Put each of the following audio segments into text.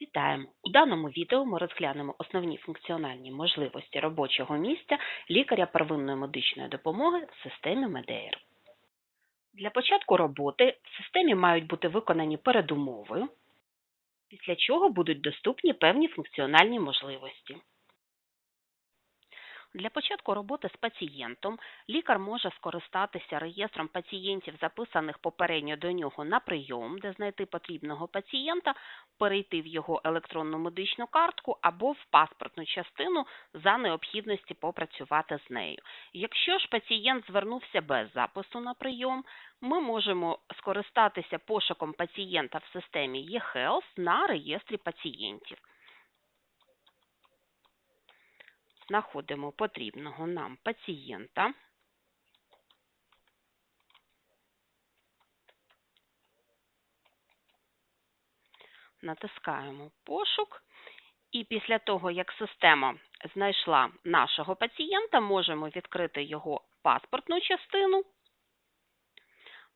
Вітаємо! У даному відео ми розглянемо основні функціональні можливості робочого місця лікаря первинної медичної допомоги в системі МЕДЕЙР. Для початку роботи в системі мають бути виконані передумови, після чого будуть доступні певні функціональні можливості. Для початку роботи з пацієнтом лікар може скористатися реєстром пацієнтів, записаних попередньо до нього на прийом, де знайти потрібного пацієнта, перейти в його електронну медичну картку або в паспортну частину за необхідності попрацювати з нею. Якщо ж пацієнт звернувся без запису на прийом, ми можемо скористатися пошуком пацієнта в системі eHealth на реєстрі пацієнтів. Знаходимо потрібного нам пацієнта. Натискаємо пошук. І після того, як система знайшла нашого пацієнта, можемо відкрити його паспортну частину,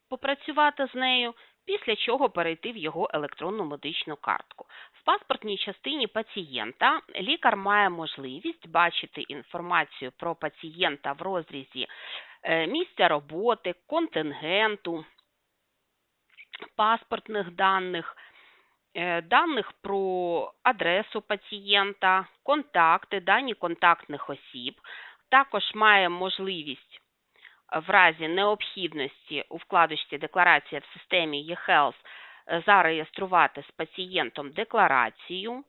попрацювати з нею, після чого перейти в його електронну медичну картку. В паспортній частині пацієнта лікар має можливість бачити інформацію про пацієнта в розрізі е, місця роботи, контингенту, паспортних даних, е, даних про адресу пацієнта, контакти, дані контактних осіб. Також має можливість в разі необхідності у вкладочці Декларація в системі eHealth е, зареєструвати з пацієнтом декларацію.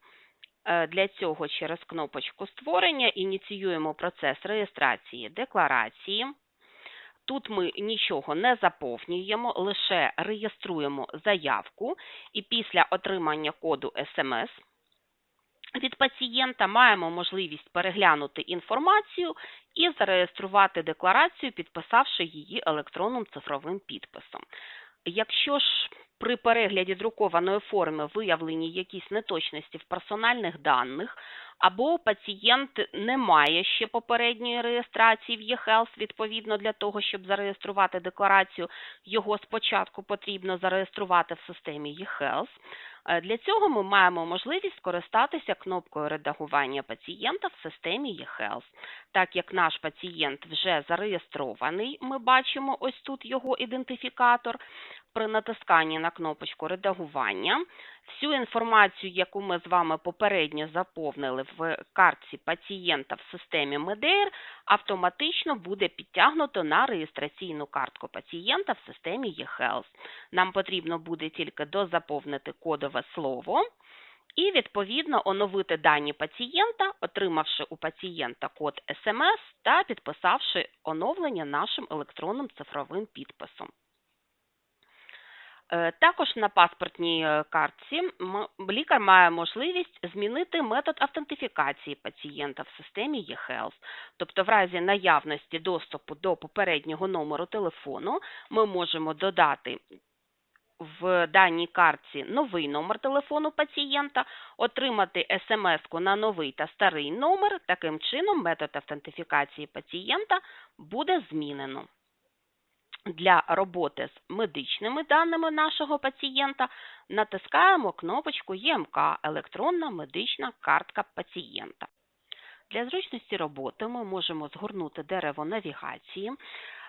Е, Для цього через кнопочку створення ініціюємо процес реєстрації декларації. Тут ми нічого не заповнюємо, лише реєструємо заявку і після отримання коду SMS від пацієнта маємо можливість переглянути інформацію і зареєструвати декларацію, підписавши її електронним цифровим підписом. Якщо ж при перегляді друкованої форми виявлені якісь неточності в персональних даних, або пацієнт не має ще попередньої реєстрації в eHealth, відповідно для того, щоб зареєструвати декларацію, його спочатку потрібно зареєструвати в системі eHealth. Е, Для цього ми маємо можливість скористатися кнопкою редагування пацієнта в системі eHealth. Так як наш пацієнт вже зареєстрований, ми бачимо ось тут його ідентифікатор. При натисканні на кнопочку редагування всю інформацію, яку ми з вами попередньо заповнили в картці пацієнта в системі MEDEIR, автоматично буде підтягнуто на реєстраційну картку пацієнта в системі eHealth. Нам потрібно буде тільки дозаповнити кодове слово і, відповідно, оновити дані пацієнта, отримавши у пацієнта код SMS та підписавши оновлення нашим електронним цифровим підписом. Е, Також на паспортній е, картці лікар має можливість змінити метод автентифікації пацієнта в системі eHealth. Тобто, в разі наявності доступу до попереднього номеру телефону ми можемо додати в даній картці новий номер телефону пацієнта, отримати смс-ку на новий та старий номер. Таким чином, метод автентифікації пацієнта буде змінено. Для роботи з медичними даними нашого пацієнта натискаємо кнопочку ЄМК електронна медична картка пацієнта. Для зручності роботи ми можемо згорнути дерево навігації.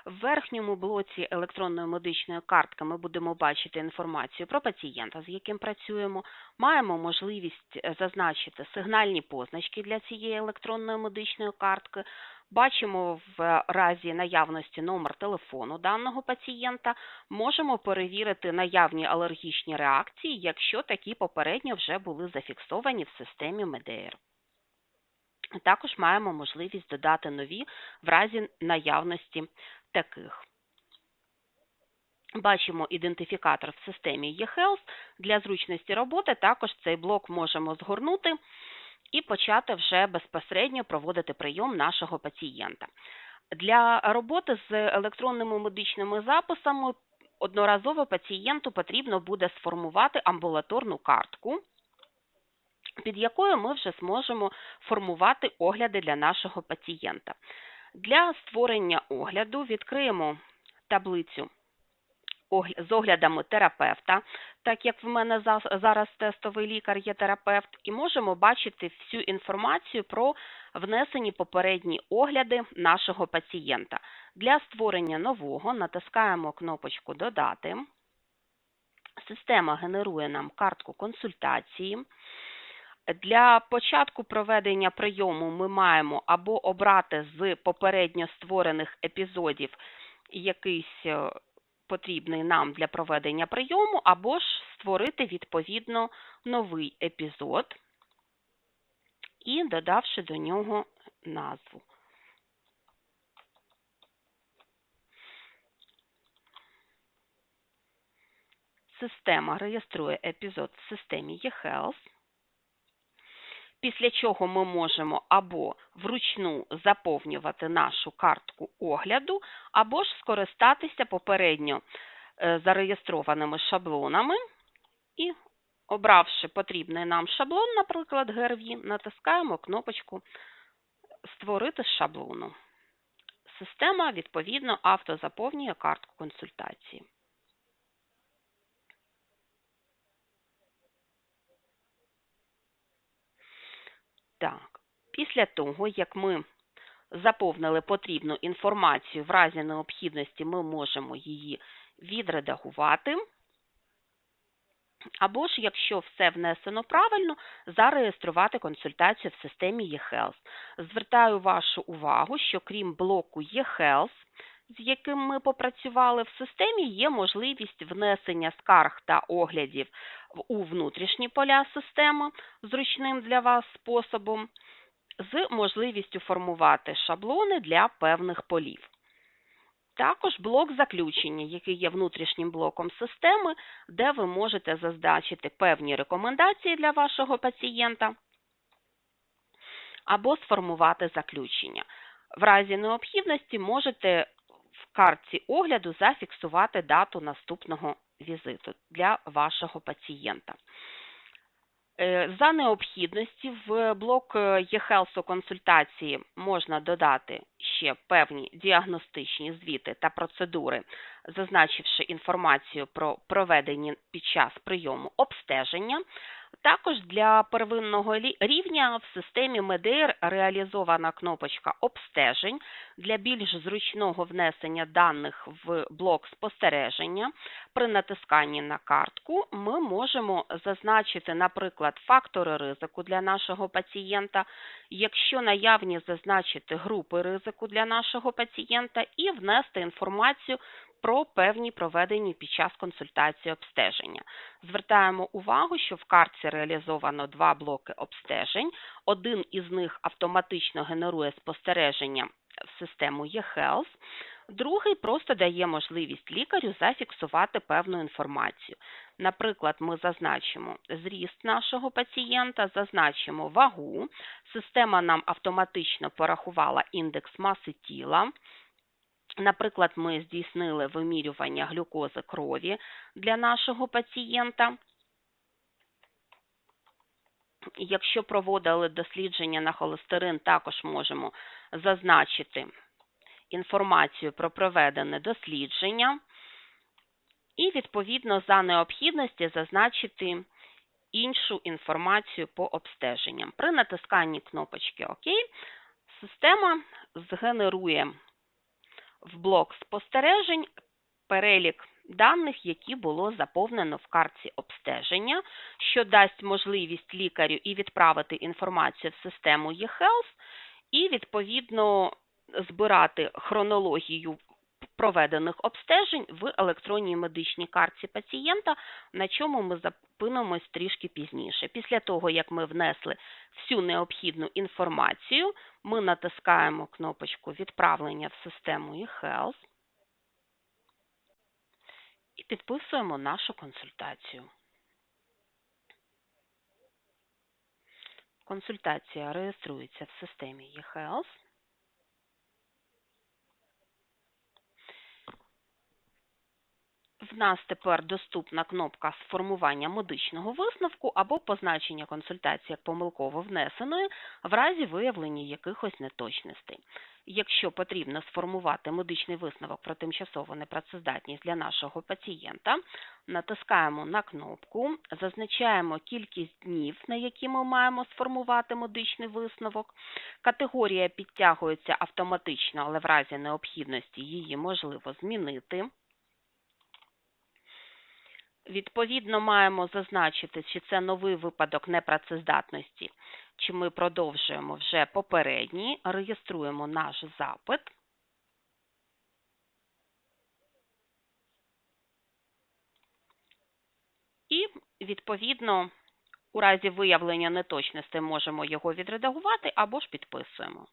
В верхньому блоці електронної медичної картки ми будемо бачити інформацію про пацієнта, з яким працюємо. Маємо можливість зазначити сигнальні позначки для цієї електронної медичної картки. Бачимо в разі наявності номер телефону даного пацієнта, можемо перевірити наявні алергічні реакції, якщо такі попередньо вже були зафіксовані в системі MEDEIR. Також маємо можливість додати нові в разі наявності таких. Бачимо ідентифікатор в системі eHealth. Для зручності роботи також цей блок можемо згорнути і почати вже безпосередньо проводити прийом нашого пацієнта. Для роботи з електронними медичними записами одноразово пацієнту потрібно буде сформувати амбулаторну картку, під якою ми вже зможемо формувати огляди для нашого пацієнта. Для створення огляду відкриємо таблицю з оглядами терапевта. Так як в мене зараз тестовий лікар є терапевт, і можемо бачити всю інформацію про внесені попередні огляди нашого пацієнта. Для створення нового натискаємо кнопочку Додати. Система генерує нам картку консультації. Для початку проведення прийому ми маємо або обрати з попередньо створених епізодів якийсь е, потрібний нам для проведення прийому, або ж створити відповідно новий епізод і додавши до нього назву. Система реєструє епізод в системі eHealth, після чого ми можемо або вручну заповнювати нашу картку огляду, або ж скористатися попередньо е, зареєстрованими шаблонами і, обравши потрібний нам шаблон, наприклад, GRV, натискаємо кнопочку Створити шаблону. Система, відповідно, автозаповнює картку консультації. Так, після того, як ми заповнили потрібну інформацію, в разі необхідності ми можемо її відредагувати. Або ж, якщо все внесено правильно, зареєструвати консультацію в системі eHealth. Звертаю вашу увагу, що крім блоку eHealth, з яким ми попрацювали в системі, є можливість внесення скарг та оглядів у внутрішні поля системи зручним для вас способом, з можливістю формувати шаблони для певних полів. Також блок заключення, який є внутрішнім блоком системи, де ви можете зазначити певні рекомендації для вашого пацієнта або сформувати заключення. В разі необхідності можете в картці огляду зафіксувати дату наступного візиту для вашого пацієнта. Е, За необхідності в блок е, eHealth консультації можна додати ще певні діагностичні звіти та процедури, зазначивши інформацію про проведені під час прийому обстеження. Також для первинного рівня в системі MEDEIR реалізована кнопочка обстежень для більш зручного внесення даних в блок спостереження. При натисканні на картку ми можемо зазначити, наприклад, фактори ризику для нашого пацієнта, якщо наявні зазначити групи ризику для нашого пацієнта і внести інформацію про певні проведені під час консультації обстеження. Звертаємо увагу, що в картці реалізовано два блоки обстежень. Один із них автоматично генерує спостереження в систему eHealth, другий просто дає можливість лікарю зафіксувати певну інформацію. Наприклад, ми зазначимо зріст нашого пацієнта, зазначимо вагу, система нам автоматично порахувала індекс маси тіла. Наприклад, ми здійснили вимірювання глюкози крові для нашого пацієнта. Якщо проводили дослідження на холестерин, також можемо зазначити інформацію про проведене дослідження і, відповідно, за необхідності зазначити іншу інформацію по обстеженням. При натисканні кнопочки ОК система згенерує в блок спостережень перелік даних, які було заповнено в картці обстеження, що дасть можливість лікарю і відправити інформацію в систему eHealth, і відповідно збирати хронологію проведених обстежень в електронній медичній картці пацієнта, на чому ми зупинимось трішки пізніше. Після того, як ми внесли всю необхідну інформацію, ми натискаємо кнопочку Відправлення в систему eHealth і підписуємо нашу консультацію. Консультація реєструється в системі eHealth. В нас тепер доступна кнопка сформування медичного висновку або позначення консультації як помилково внесеної в разі виявлення якихось неточностей. Якщо потрібно сформувати медичний висновок про тимчасову непрацездатність для нашого пацієнта, натискаємо на кнопку, зазначаємо кількість днів, на які ми маємо сформувати медичний висновок. Категорія підтягується автоматично, але в разі необхідності її можливо змінити. Відповідно, маємо зазначити, чи це новий випадок непрацездатності, чи ми продовжуємо вже попередній, реєструємо наш запит. І, відповідно, у разі виявлення неточностей можемо його відредагувати або ж підписуємо.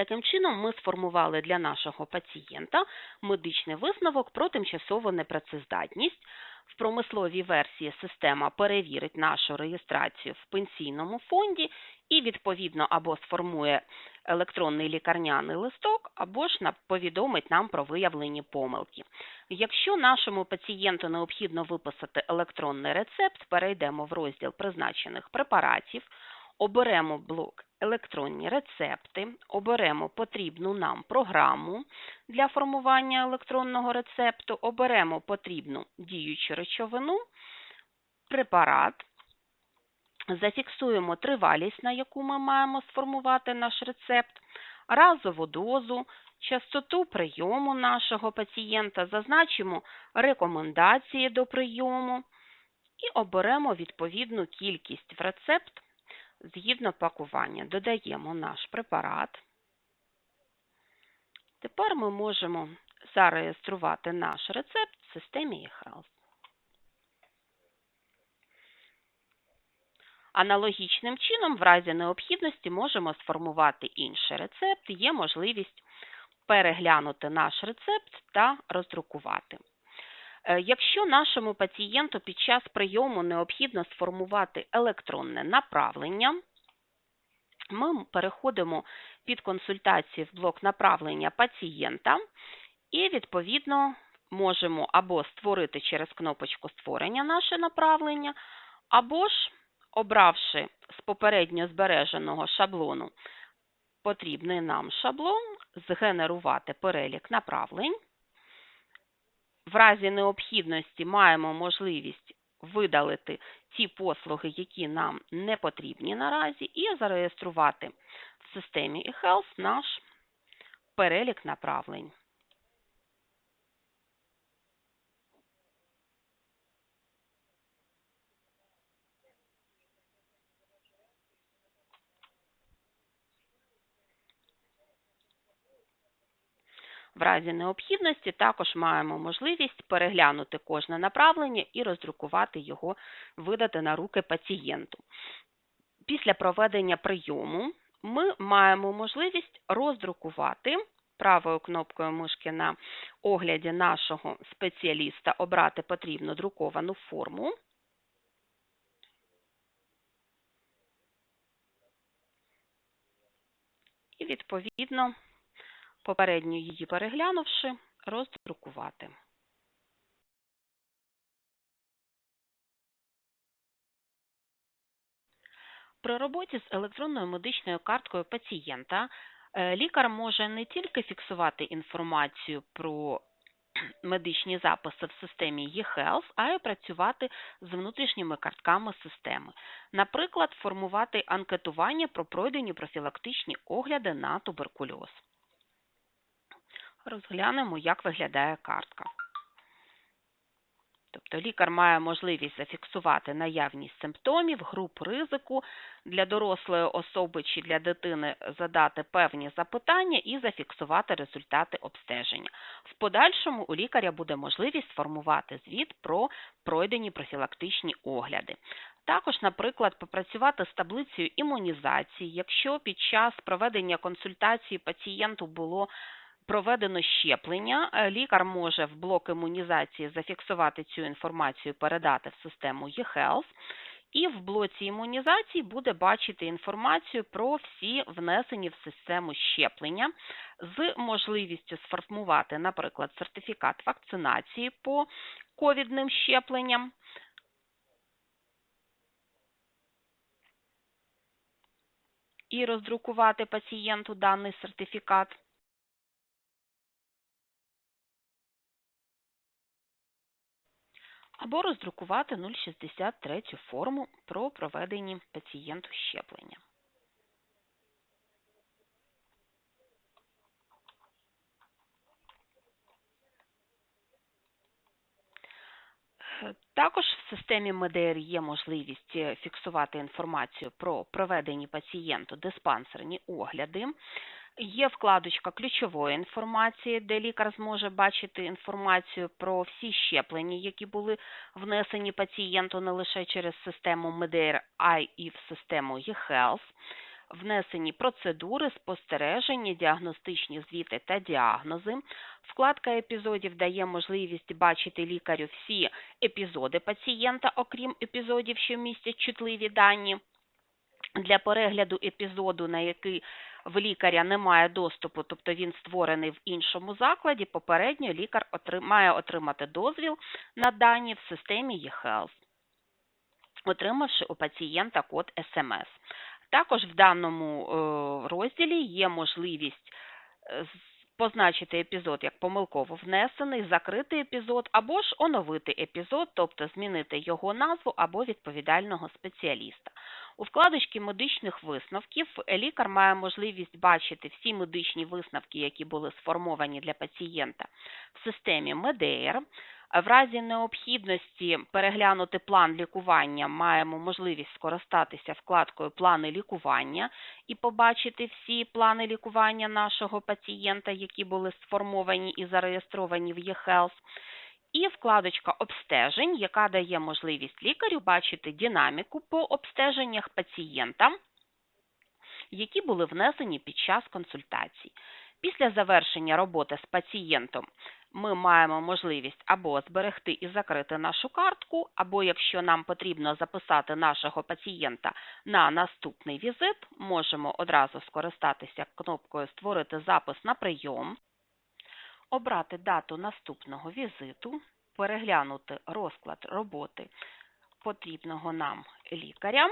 Таким чином, ми сформували для нашого пацієнта медичний висновок про тимчасову непрацездатність. В промисловій версії система перевірить нашу реєстрацію в пенсійному фонді і, відповідно, або сформує електронний лікарняний листок, або ж повідомить нам про виявлені помилки. Якщо нашому пацієнту необхідно виписати електронний рецепт, перейдемо в розділ призначених препаратів, оберемо блок електронні рецепти, оберемо потрібну нам програму для формування електронного рецепту, оберемо потрібну діючу речовину, препарат, зафіксуємо тривалість, на яку ми маємо сформувати наш рецепт, разову дозу, частоту прийому нашого пацієнта, зазначимо рекомендації до прийому. І оберемо відповідну кількість в рецепт згідно пакування. Додаємо наш препарат. Тепер ми можемо зареєструвати наш рецепт в системі eHealth. Аналогічним чином, в разі необхідності, можемо сформувати інший рецепт. Є можливість переглянути наш рецепт та роздрукувати. Е, Якщо нашому пацієнту під час прийому необхідно сформувати електронне направлення, ми переходимо під консультації в блок направлення пацієнта і, відповідно, можемо або створити через кнопочку створення наше направлення, або ж, обравши з попередньо збереженого шаблону потрібний нам шаблон, згенерувати перелік направлень. В разі необхідності маємо можливість видалити ті послуги, які нам не потрібні наразі, і зареєструвати в системі eHealth наш перелік направлень. В разі необхідності також маємо можливість переглянути кожне направлення і роздрукувати його, видати на руки пацієнту. Після проведення прийому ми маємо можливість роздрукувати правою кнопкою мишки на огляді нашого спеціаліста обрати потрібну друковану форму. І відповідно попередньо її переглянувши, роздрукувати. При роботі з електронною медичною карткою пацієнта е, лікар може не тільки фіксувати інформацію про медичні записи в системі eHealth, а й працювати з внутрішніми картками системи. Наприклад, формувати анкетування про пройдені профілактичні огляди на туберкульоз. Розглянемо, як виглядає картка. Тобто лікар має можливість зафіксувати наявність симптомів, груп ризику для дорослої особи чи для дитини задати певні запитання і зафіксувати результати обстеження. В подальшому у лікаря буде можливість сформувати звіт про пройдені профілактичні огляди. Також, наприклад, попрацювати з таблицею імунізації, якщо під час проведення консультації пацієнту було проведено щеплення, е, лікар може в блок імунізації зафіксувати цю інформацію, передати в систему eHealth І в блоці імунізації буде бачити інформацію про всі внесені в систему щеплення з можливістю сформувати, наприклад, сертифікат вакцинації по ковідним щепленням. І роздрукувати пацієнту даний сертифікат. Або роздрукувати 063 форму про проведені пацієнту щеплення. Також в системі МДР є можливість е, фіксувати інформацію про проведені пацієнту диспансерні огляди. Є вкладочка ключової інформації, де лікар зможе бачити інформацію про всі щеплення, які були внесені пацієнту не лише через систему МДР, а й в систему eHealth. Внесені процедури, спостереження, діагностичні звіти та діагнози. Вкладка епізодів дає можливість бачити лікарю всі епізоди пацієнта, окрім епізодів, що містять чутливі дані. Для перегляду епізоду, на який в лікаря немає доступу, тобто він створений в іншому закладі, попередньо лікар має отримати дозвіл на дані в системі eHealth, отримавши у пацієнта код SMS. Також в даному е, розділі є можливість е, позначити епізод як помилково внесений, закрити епізод або ж оновити епізод, тобто змінити його назву або відповідального спеціаліста. У вкладочці медичних висновків лікар має можливість бачити всі медичні висновки, які були сформовані для пацієнта в системі МЕДЕР. В разі необхідності переглянути план лікування маємо можливість скористатися вкладкою Плани лікування і побачити всі плани лікування нашого пацієнта, які були сформовані і зареєстровані в eHealth. І вкладочка обстежень, яка дає можливість лікарю бачити динаміку по обстеженнях пацієнта, які були внесені під час консультацій. Після завершення роботи з пацієнтом ми маємо можливість або зберегти і закрити нашу картку, або якщо нам потрібно записати нашого пацієнта на наступний візит, можемо одразу скористатися кнопкою Створити запис на прийом, обрати дату наступного візиту, переглянути розклад роботи потрібного нам лікаря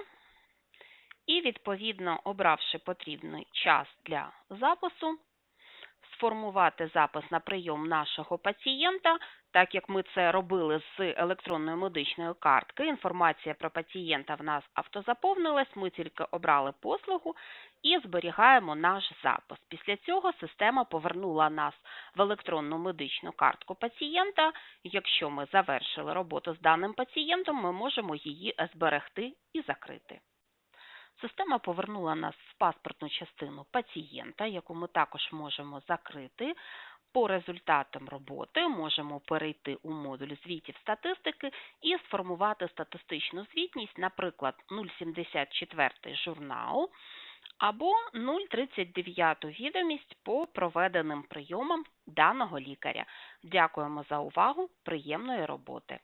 і, відповідно, обравши потрібний час для запису, сформувати запис на прийом нашого пацієнта, так як ми це робили з електронної медичної картки. Інформація про пацієнта в нас автозаповнилась, ми тільки обрали послугу і зберігаємо наш запис. Після цього система повернула нас в електронну медичну картку пацієнта. Якщо ми завершили роботу з даним пацієнтом, ми можемо її зберегти і закрити. Система повернула нас в паспортну частину пацієнта, яку ми також можемо закрити. По результатам роботи можемо перейти у модуль звітів статистики і сформувати статистичну звітність, наприклад, 074 журнал або 039 відомість по проведеним прийомам даного лікаря. Дякуємо за увагу. Приємної роботи!